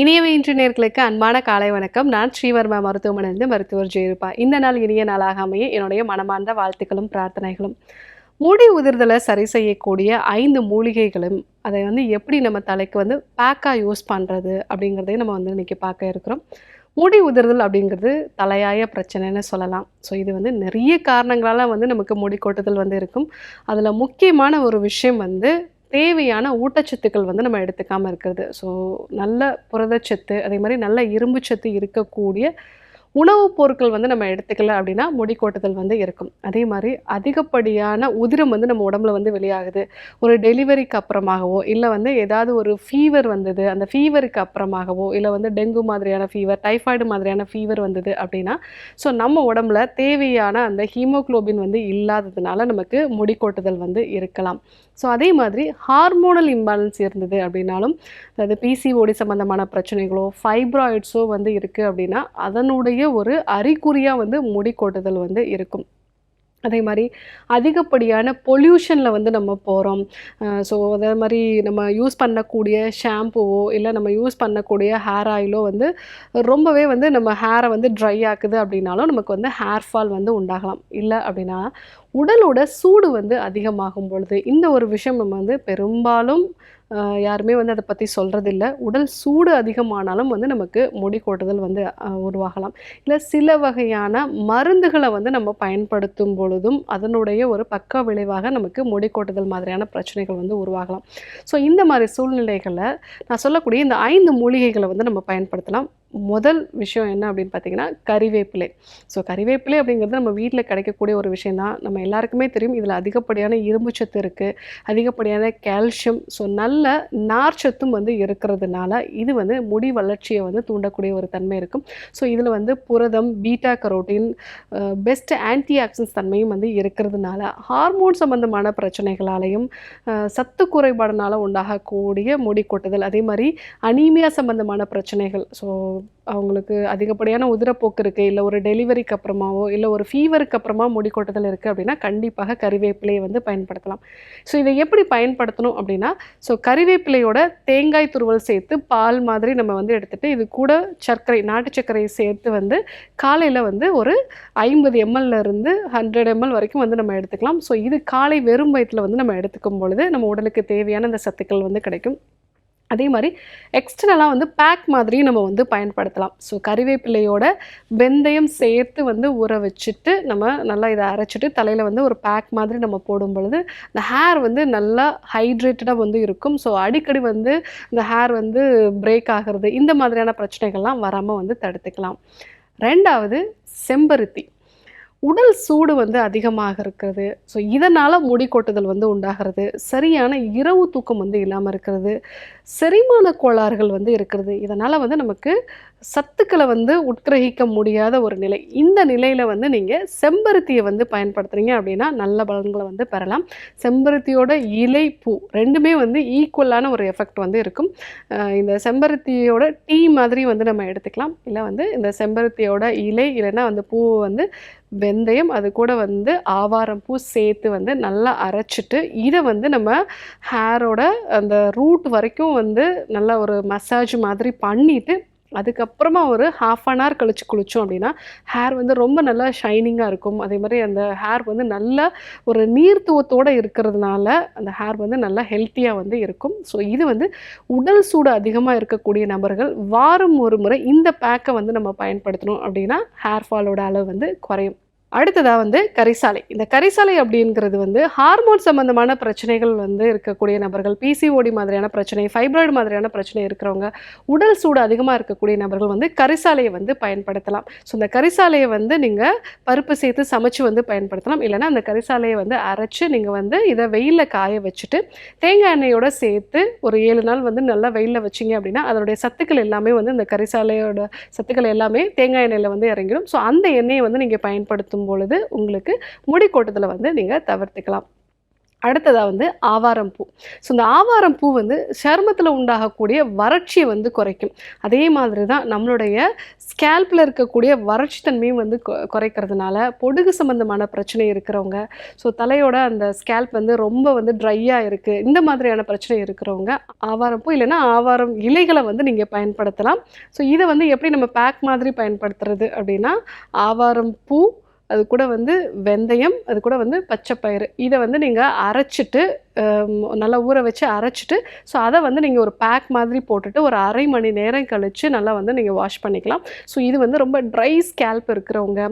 இனியவை இன்று நேர்களுக்கு அன்பான காலை வணக்கம். நான் ஸ்ரீவர்மா மருத்துவமனையிலிருந்து மருத்துவர் ஜெயிருப்பா இந்த நாள் இனிய நாளாக அமைய என்னுடைய மனமார்ந்த வாழ்த்துக்களும் பிரார்த்தனைகளும். முடி உதிர்தலை சரி செய்யக்கூடிய ஐந்து மூலிகைகளும் அதை வந்து எப்படி நம்ம தலைக்கு வந்து பேக்காக யூஸ் பண்ணுறது அப்படிங்கிறதையும் நம்ம வந்து இன்றைக்கி பார்க்க இருக்கிறோம். முடி உதிர்தல் அப்படிங்கிறது தலையாய பிரச்சனைன்னு சொல்லலாம். ஸோ இது வந்து நிறைய காரணங்களால் வந்து நமக்கு முடி கொட்டுதல் வந்து இருக்கும். அதில் முக்கியமான ஒரு விஷயம் வந்து தேவையான ஊட்டச்சத்துக்கள் வந்து நம்ம எடுத்துக்காமல் இருக்கிறது. ஸோ நல்ல புரதச்சத்து அதே மாதிரி நல்ல இரும்புச்சத்து இருக்கக்கூடிய உணவுப் பொருட்கள் வந்து நம்ம எடுத்துக்கல அப்படின்னா முடி கொட்டுதல் வந்து இருக்கும். அதே மாதிரி அதிகப்படியான உதிரம் வந்து நம்ம உடம்புல வந்து வெளியாகுது. ஒரு டெலிவரிக்கு அப்புறமாகவோ இல்லை வந்து ஏதாவது ஒரு ஃபீவர் வந்தது அந்த ஃபீவருக்கு அப்புறமாகவோ இல்லை வந்து டெங்கு மாதிரியான ஃபீவர் டைஃபாய்டு மாதிரியான ஃபீவர் வந்தது அப்படின்னா ஸோ நம்ம உடம்புல தேவையான அந்த ஹீமோகுளோபின் வந்து இல்லாததுனால நமக்கு முடி கொட்டுதல் வந்து இருக்கலாம். ஸோ அதே மாதிரி ஹார்மோனல் இம்பேலன்ஸ் இருந்தது அப்படின்னாலும் அதாவது பிசிஓடி சம்மந்தமான பிரச்சனைகளோ ஃபைப்ராய்ட்ஸோ வந்து இருக்குது அப்படின்னா அதனுடைய ஒரு அறிகுறியாக வந்து முடி கொட்டுதல் வந்து இருக்கும். அதே மாதிரி அதிகப்படியான பொல்யூஷனில் வந்து நம்ம போகிறோம் ஸோ அதே மாதிரி நம்ம யூஸ் பண்ணக்கூடிய ஷாம்புவோ இல்லை நம்ம யூஸ் பண்ணக்கூடிய ஹேர் ஆயிலோ வந்து ரொம்பவே வந்து நம்ம ஹேரை வந்து ட்ரை ஆக்குது அப்படின்னாலும் நமக்கு வந்து ஹேர் ஃபால் வந்து உண்டாகலாம். இல்லை அப்படின்னா உடலோட சூடு வந்து அதிகமாகும் பொழுது இந்த ஒரு விஷயம் நம்ம வந்து பெரும்பாலும் யாருமே வந்து அதை பற்றி சொல்கிறதில்ல உடல் சூடு அதிகமானாலும் வந்து நமக்கு முடி கொட்டுதல் வந்து உருவாகலாம். இல்லை சில வகையான மருந்துகளை வந்து நம்ம பயன்படுத்தும் பொழுதும் அதனுடைய ஒரு பக்க விளைவாக நமக்கு முடி கொட்டுதல் மாதிரியான பிரச்சனைகள் வந்து உருவாகலாம். ஸோ இந்த மாதிரி சூழ்நிலைகளை நான் சொல்லக்கூடிய இந்த ஐந்து மூலிகைகளை வந்து நம்ம பயன்படுத்தலாம். முதல் விஷயம் என்ன அப்படின்னு பார்த்தீங்கன்னா கறிவேப்பிலை. ஸோ கறிவேப்பிலை அப்படிங்கிறது நம்ம வீட்டில் கிடைக்கக்கூடிய ஒரு விஷயந்தான் நம்ம எல்லாருக்குமே தெரியும் இதில் அதிகப்படியான இரும்புச்சத்து இருக்குது அதிகப்படியான கால்சியம் ஸோ நல்ல நார்ச்சத்தும் வந்து இருக்கிறதுனால இது வந்து முடி வளர்ச்சியை வந்து தூண்டக்கூடிய ஒரு தன்மை இருக்கும். ஸோ இதில் வந்து புரதம் beta carotene best antioxidants தன்மையும் வந்து இருக்கிறதுனால ஹார்மோன் சம்பந்தமான பிரச்சனைகளாலையும் சத்து குறைபாடுனால உண்டாகக்கூடிய முடி கொட்டுதல் அதே மாதிரி அனீமியா சம்பந்தமான பிரச்சனைகள் ஸோ அவங்களுக்கு அதிகப்படியான உதிரப்போக்கு இருக்குது இல்லை ஒரு டெலிவரிக்கு அப்புறமாவோ இல்லை ஒரு ஃபீவருக்கு அப்புறமா முடி கொட்டுதல் இருக்குது அப்படின்னா கண்டிப்பாக கறிவேப்பிலையை வந்து பயன்படுத்தலாம். ஸோ இதை எப்படி பயன்படுத்தணும் அப்படின்னா ஸோ கறிவேப்பிலையோட தேங்காய் துருவல் சேர்த்து பால் மாதிரி நம்ம வந்து எடுத்துகிட்டு இது கூட சர்க்கரை நாட்டு சர்க்கரையை சேர்த்து வந்து காலையில் வந்து ஒரு ஐம்பது எம்எல்ல இருந்து ஹண்ட்ரட் எம்எல் வரைக்கும் வந்து நம்ம எடுத்துக்கலாம். ஸோ இது காலை வெறும் வயிற்றில் வந்து நம்ம எடுத்துக்கும் பொழுது நம்ம உடலுக்கு தேவையான அந்த சத்துக்கள் வந்து கிடைக்கும். அதே மாதிரி எக்ஸ்டர்னலாக வந்து பேக் மாதிரியும் நம்ம வந்து பயன்படுத்தலாம். ஸோ கறிவேப்பிலையோட வெந்தயம் சேர்த்து வந்து ஊற வச்சுட்டு நம்ம நல்லா இதை அரைச்சிட்டு தலையில் வந்து ஒரு பேக் மாதிரி நம்ம போடும் பொழுது இந்த ஹேர் வந்து நல்லா ஹைட்ரேட்டடாக வந்து இருக்கும். ஸோ அடிக்கடி வந்து இந்த ஹேர் வந்து பிரேக் ஆகிறது இந்த மாதிரியான பிரச்சனைகள்லாம் வராமல் வந்து தடுத்துக்கலாம். ரெண்டாவது செம்பருத்தி. உடல் சூடு வந்து அதிகமாக இருக்கிறது. ஸோ இதனால் முடி கொட்டுதல் வந்து உண்டாகிறது. சரியான இரவு தூக்கம் வந்து இல்லாமல் இருக்கிறது. செரிமான கோளாறுகள் வந்து இருக்கிறது. இதனால் வந்து நமக்கு சத்துக்களை வந்து உட்கிரகிக்க முடியாத ஒரு நிலை. இந்த நிலையில் வந்து நீங்கள் செம்பருத்தியை வந்து பயன்படுத்துகிறீங்க அப்படின்னா நல்ல பலன்களை வந்து பெறலாம். செம்பருத்தியோட இலை பூ ரெண்டுமே வந்து ஈக்குவலான ஒரு எஃபெக்ட் வந்து இருக்கும். இந்த செம்பருத்தியோட டீ மாதிரி வந்து நம்ம எடுத்துக்கலாம். இல்லை வந்து இந்த செம்பருத்தியோட இலை இல்லைன்னா அந்த பூவை வந்து வெந்தயம் அது கூட வந்து ஆவாரம் பூ சேர்த்து வந்து நல்லா அரைச்சிட்டு இதை வந்து நம்ம ஹேரோட அந்த ரூட் வரைக்கும் வந்து நல்லா ஒரு மசாஜ் மாதிரி பண்ணிவிட்டு அதுக்கப்புறமா ஒரு ஹாஃப் அன் ஹவர் கழிச்சு குளித்தோம் அப்படின்னா ஹேர் வந்து ரொம்ப நல்லா ஷைனிங்காக இருக்கும். அதே மாதிரி அந்த ஹேர் வந்து நல்ல ஒரு நீர்த்துவத்தோடு இருக்கிறதுனால அந்த ஹேர் வந்து நல்லா ஹெல்த்தியாக வந்து இருக்கும். ஸோ இது வந்து உடல் சூடு அதிகமாக இருக்கக்கூடிய நபர்கள் வாரம் ஒரு முறை இந்த பேக்கை வந்து நம்ம பயன்படுத்தணும் அப்படின்னா ஹேர் ஃபாலோட அளவு வந்து குறையும். அடுத்ததாக வந்து கரிசாலை. இந்த கரிசாலை அப்படிங்கிறது வந்து ஹார்மோன் சம்பந்தமான பிரச்சனைகள் வந்து இருக்கக்கூடிய நபர்கள் பிசிஓடி மாதிரியான பிரச்சனை ஃபைப்ராய்டு மாதிரியான பிரச்சனை இருக்கிறவங்க உடல் சூடு அதிகமாக இருக்கக்கூடிய நபர்கள் வந்து கரிசாலையை வந்து பயன்படுத்தலாம். ஸோ இந்த கரிசாலையை வந்து நீங்கள் பருப்பு சேர்த்து சமைச்சு வந்து பயன்படுத்தலாம். இல்லைன்னா அந்த கரிசாலையை வந்து அரைச்சு நீங்கள் வந்து இதை வெயிலில் காய வச்சுட்டு தேங்காய் எண்ணெயோட சேர்த்து ஒரு ஏழு நாள் வந்து நல்லா வெயிலில் வச்சிங்க அப்படின்னா அதனுடைய சத்துக்கள் எல்லாமே வந்து இந்த கரிசாலையோட சத்துக்கள் எல்லாமே தேங்காய் எண்ணெயில் வந்து இறங்கிடும். ஸோ அந்த எண்ணெயை வந்து நீங்கள் பயன்படுத்தும் பொழுது உங்களுக்கு முடி கொட்டுதலை வந்து நீங்கள் தவிர்த்துக்கலாம். அடுத்ததாக வந்து ஆவாரம் பூ. ஸோ இந்த ஆவாரம் பூ வந்து சருமத்தில் உண்டாகக்கூடிய வறட்சியை வந்து குறைக்கும். அதே மாதிரி தான் நம்மளுடைய ஸ்கேல்பில் இருக்கக்கூடிய வறட்சி தன்மையும் வந்து குறைக்கிறதுனால பொடுகு சம்மந்தமான பிரச்சனை இருக்கிறவங்க ஸோ தலையோட அந்த ஸ்கேல்ப் வந்து ரொம்ப வந்து ட்ரையாக இருக்குது இந்த மாதிரியான பிரச்சனை இருக்கிறவங்க ஆவாரம் பூ இல்லைன்னா ஆவாரம் இலைகளை வந்து நீங்கள் பயன்படுத்தலாம். ஸோ இதை வந்து எப்படி நம்ம பேக் மாதிரி பயன்படுத்துறது அப்படின்னா ஆவாரம் பூ அது கூட வந்து வெந்தயம் அது கூட வந்து பச்சைப்பயிறு. இதை வந்து நீங்கள் அரைச்சிட்டு நல்லா ஊற வச்சு அரைச்சிட்டு ஸோ அதை வந்து நீங்கள் ஒரு பேக் மாதிரி போட்டுட்டு ஒரு அரை மணி நேரம் கழித்து நல்லா வந்து நீங்கள் வாஷ் பண்ணிக்கலாம். ஸோ இது வந்து ரொம்ப ட்ரை ஸ்கேல்ப் இருக்கிறவங்க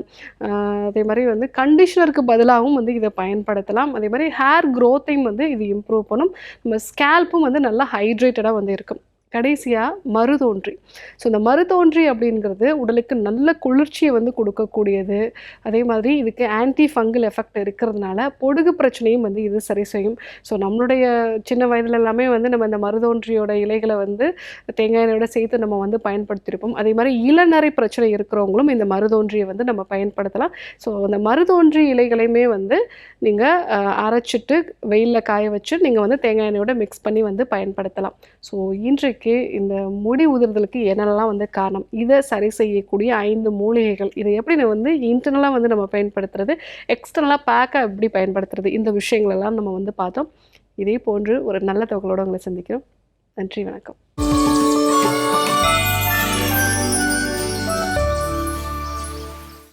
அதே மாதிரி வந்து கண்டிஷனருக்கு பதிலாகவும் வந்து இதை பயன்படுத்தலாம். அதே மாதிரி ஹேர் க்ரோத்தையும் வந்து இது இம்ப்ரூவ் பண்ணும். நம்ம ஸ்கேல்ப்பும் வந்து நல்லா ஹைட்ரேட்டடாக வந்து இருக்கும். கடைசியாக மருதோன்றி ஸோ இந்த மருதோன்றி அப்படிங்கிறது உடலுக்கு நல்ல குளிர்ச்சியை வந்து கொடுக்கக்கூடியது. அதே மாதிரி இதுக்கு ஆன்டி ஃபங்கல் எஃபெக்ட் இருக்கிறதுனால பொடுகு பிரச்சனையும் வந்து இது சரி செய்யும். ஸோ நம்மளுடைய சின்ன வயதுல எல்லாமே வந்து நம்ம இந்த மருதோன்றியோட இலைகளை வந்து தேங்காய் எண்ணெயோட சேர்த்து நம்ம வந்து பயன்படுத்தியிருப்போம். அதே மாதிரி இளநரை பிரச்சனை இருக்கிறவங்களும் இந்த மருதோன்றியை வந்து நம்ம பயன்படுத்தலாம். ஸோ அந்த மருதோன்றி இலைகளையுமே வந்து நீங்கள் அரைச்சிட்டு வெயிலில் காய வச்சு நீங்கள் வந்து தேங்காய் எண்ணெயோட மிக்ஸ் பண்ணி வந்து பயன்படுத்தலாம். ஸோ இன்றைக்கு இந்த முடி உதிர்தலுக்கு என்னென்னலாம் வந்து காரணம்? இதை சரி செய்யக்கூடிய ஐந்து மூலிகைகள். இதை எப்படி வந்து இன்டர்னலாக வந்து நம்ம பயன்படுத்துறது? எக்ஸ்டர்னலாக பேக்காக எப்படி பயன்படுத்துறது? இந்த விஷயங்களெல்லாம் நம்ம வந்து பார்த்தோம். இதே போன்று ஒரு நல்ல தகவலோடு உங்களை சந்திக்கிறோம். நன்றி வணக்கம்.